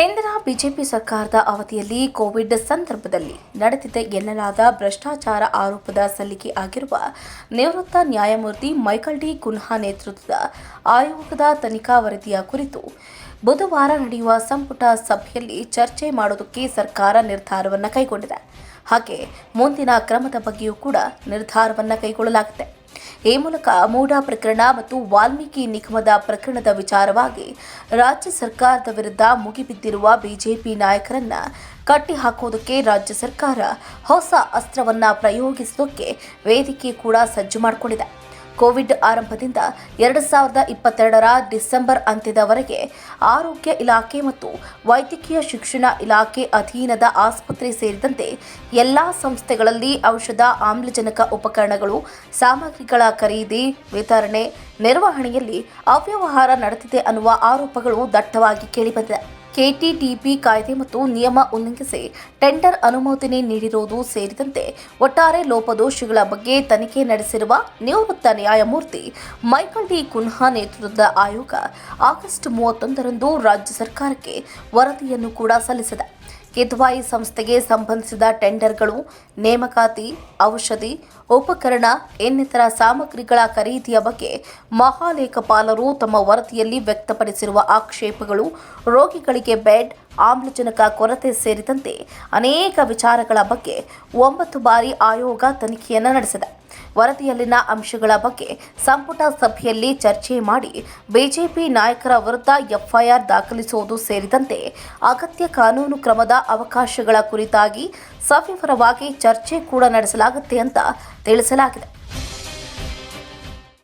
ಹಿಂದಿನ ಬಿಜೆಪಿ ಸರ್ಕಾರದ ಅವಧಿಯಲ್ಲಿ ಕೋವಿಡ್ ಸಂದರ್ಭದಲ್ಲಿ ನಡೆದಿದ್ದ ಎನ್ನಲಾದ ಭ್ರಷ್ಟಾಚಾರ ಆರೋಪದ ಸಲ್ಲಿಕೆ ಆಗಿರುವ ನಿವೃತ್ತ ನ್ಯಾಯಮೂರ್ತಿ ಮೈಕಲ್ ಡಿ. ಕುನ್ಹಾ ನೇತೃತ್ವದ ಆಯೋಗದ ತನಿಖಾ ವರದಿಯ ಕುರಿತು ಬುಧವಾರ ನಡೆಯುವ ಸಂಪುಟ ಸಭೆಯಲ್ಲಿ ಚರ್ಚೆ ಮಾಡೋದಕ್ಕೆ ಸರ್ಕಾರ ನಿರ್ಧಾರವನ್ನು ಕೈಗೊಂಡಿದೆ. ಹಾಗೆ ಮುಂದಿನ ಕ್ರಮದ ಬಗ್ಗೆಯೂ ಕೂಡ ನಿರ್ಧಾರವನ್ನು ಕೈಗೊಳ್ಳಲಾಗಿದೆ ಈ ಮೂಲಕ ಮೂಡಾ ಪ್ರಕರಣ ಮತ್ತು ವಾಲ್ಮೀಕಿ ನಿಗಮದ ಪ್ರಕರಣದ ವಿಚಾರವಾಗಿ ರಾಜ್ಯ ಸರ್ಕಾರದ ವಿರುದ್ಧ ಮುಗಿಬಿದ್ದಿರುವ ಬಿಜೆಪಿ ನಾಯಕರನ್ನ ಕಟ್ಟಿಹಾಕೋದಕ್ಕೆ ರಾಜ್ಯ ಸರ್ಕಾರ ಹೊಸ ಅಸ್ತ್ರವನ್ನ ಪ್ರಯೋಗಿಸೋಕ್ಕೆ ವೇದಿಕೆ ಕೂಡ ಸಜ್ಜು ಮಾಡಿಕೊಂಡಿದೆ. ಕೋವಿಡ್ ಆರಂಭದಿಂದ ಎರಡು ಸಾವಿರದ ಇಪ್ಪತ್ತೆರಡರ ಡಿಸೆಂಬರ್ ಅಂತ್ಯದವರೆಗೆ ಆರೋಗ್ಯ ಇಲಾಖೆ ಮತ್ತು ವೈದ್ಯಕೀಯ ಶಿಕ್ಷಣ ಇಲಾಖೆ ಅಧೀನದ ಆಸ್ಪತ್ರೆ ಸೇರಿದಂತೆ ಎಲ್ಲ ಸಂಸ್ಥೆಗಳಲ್ಲಿ ಔಷಧ, ಆಮ್ಲಜನಕ ಉಪಕರಣಗಳು, ಸಾಮಗ್ರಿಗಳ ಖರೀದಿ, ವಿತರಣೆ, ನಿರ್ವಹಣೆಯಲ್ಲಿ ಅವ್ಯವಹಾರ ನಡೆದಿದೆ ಅನ್ನುವ ಆರೋಪಗಳು ದಟ್ಟವಾಗಿ ಕೇಳಿಬಂದಿದೆ. ಕೆಟಿಟಿಪಿ ಕಾಯ್ದೆ ಮತ್ತು ನಿಯಮ ಉಲ್ಲಂಘಿಸಿ ಟೆಂಡರ್ ಅನುಮೋದನೆ ನೀಡಿರುವುದು ಸೇರಿದಂತೆ ಒಟ್ಟಾರೆ ಲೋಪದೋಷಗಳ ಬಗ್ಗೆ ತನಿಖೆ ನಡೆಸಿರುವ ನಿವೃತ್ತ ನ್ಯಾಯಮೂರ್ತಿ ಮೈಕಲ್ ಡಿ ಕುನ್ಹಾ ನೇತೃತ್ವದ ಆಯೋಗ ಆಗಸ್ಟ್ ಮೂವತ್ತೊಂದರಂದು ರಾಜ್ಯ ಸರ್ಕಾರಕ್ಕೆ ವರದಿಯನ್ನು ಕೂಡ ಸಲ್ಲಿಸಿದೆ. ಕಿದ್ವಾಯಿ ಸಂಸ್ಥೆಗೆ ಸಂಬಂಧಿಸಿದ ಟೆಂಡರ್ಗಳು, ನೇಮಕಾತಿ, ಔಷಧಿ, ಉಪಕರಣ, ಇನ್ನಿತರ ಸಾಮಗ್ರಿಗಳ ಖರೀದಿಯ ಬಗ್ಗೆ ಮಹಾಲೇಖಪಾಲರು ತಮ್ಮ ವರದಿಯಲ್ಲಿ ವ್ಯಕ್ತಪಡಿಸಿರುವ ಆಕ್ಷೇಪಗಳು, ರೋಗಿಗಳಿಗೆ ಬೆಡ್, ಆಮ್ಲಜನಕ ಕೊರತೆ ಸೇರಿದಂತೆ ಅನೇಕ ವಿಚಾರಗಳ ಬಗ್ಗೆ ಒಂಬತ್ತು ಬಾರಿ ಆಯೋಗ ತನಿಖೆಯನ್ನು ನಡೆಸಿದೆ. ವರದಿಯಲ್ಲಿನ ಅಂಶಗಳ ಬಗ್ಗೆ ಸಂಪುಟ ಸಭೆಯಲ್ಲಿ ಚರ್ಚೆ ಮಾಡಿ ಬಿಜೆಪಿ ನಾಯಕರ ವಿರುದ್ಧ ಎಫ್ಐಆರ್ ದಾಖಲಿಸುವುದು ಸೇರಿದಂತೆ ಅಗತ್ಯ ಕಾನೂನು ಕ್ರಮದ ಅವಕಾಶಗಳ ಕುರಿತಾಗಿ ಸವಿವರವಾಗಿ ಚರ್ಚೆ ಕೂಡ ನಡೆಸಲಾಗುತ್ತೆ ಅಂತ ತಿಳಿಸಲಾಗಿದೆ.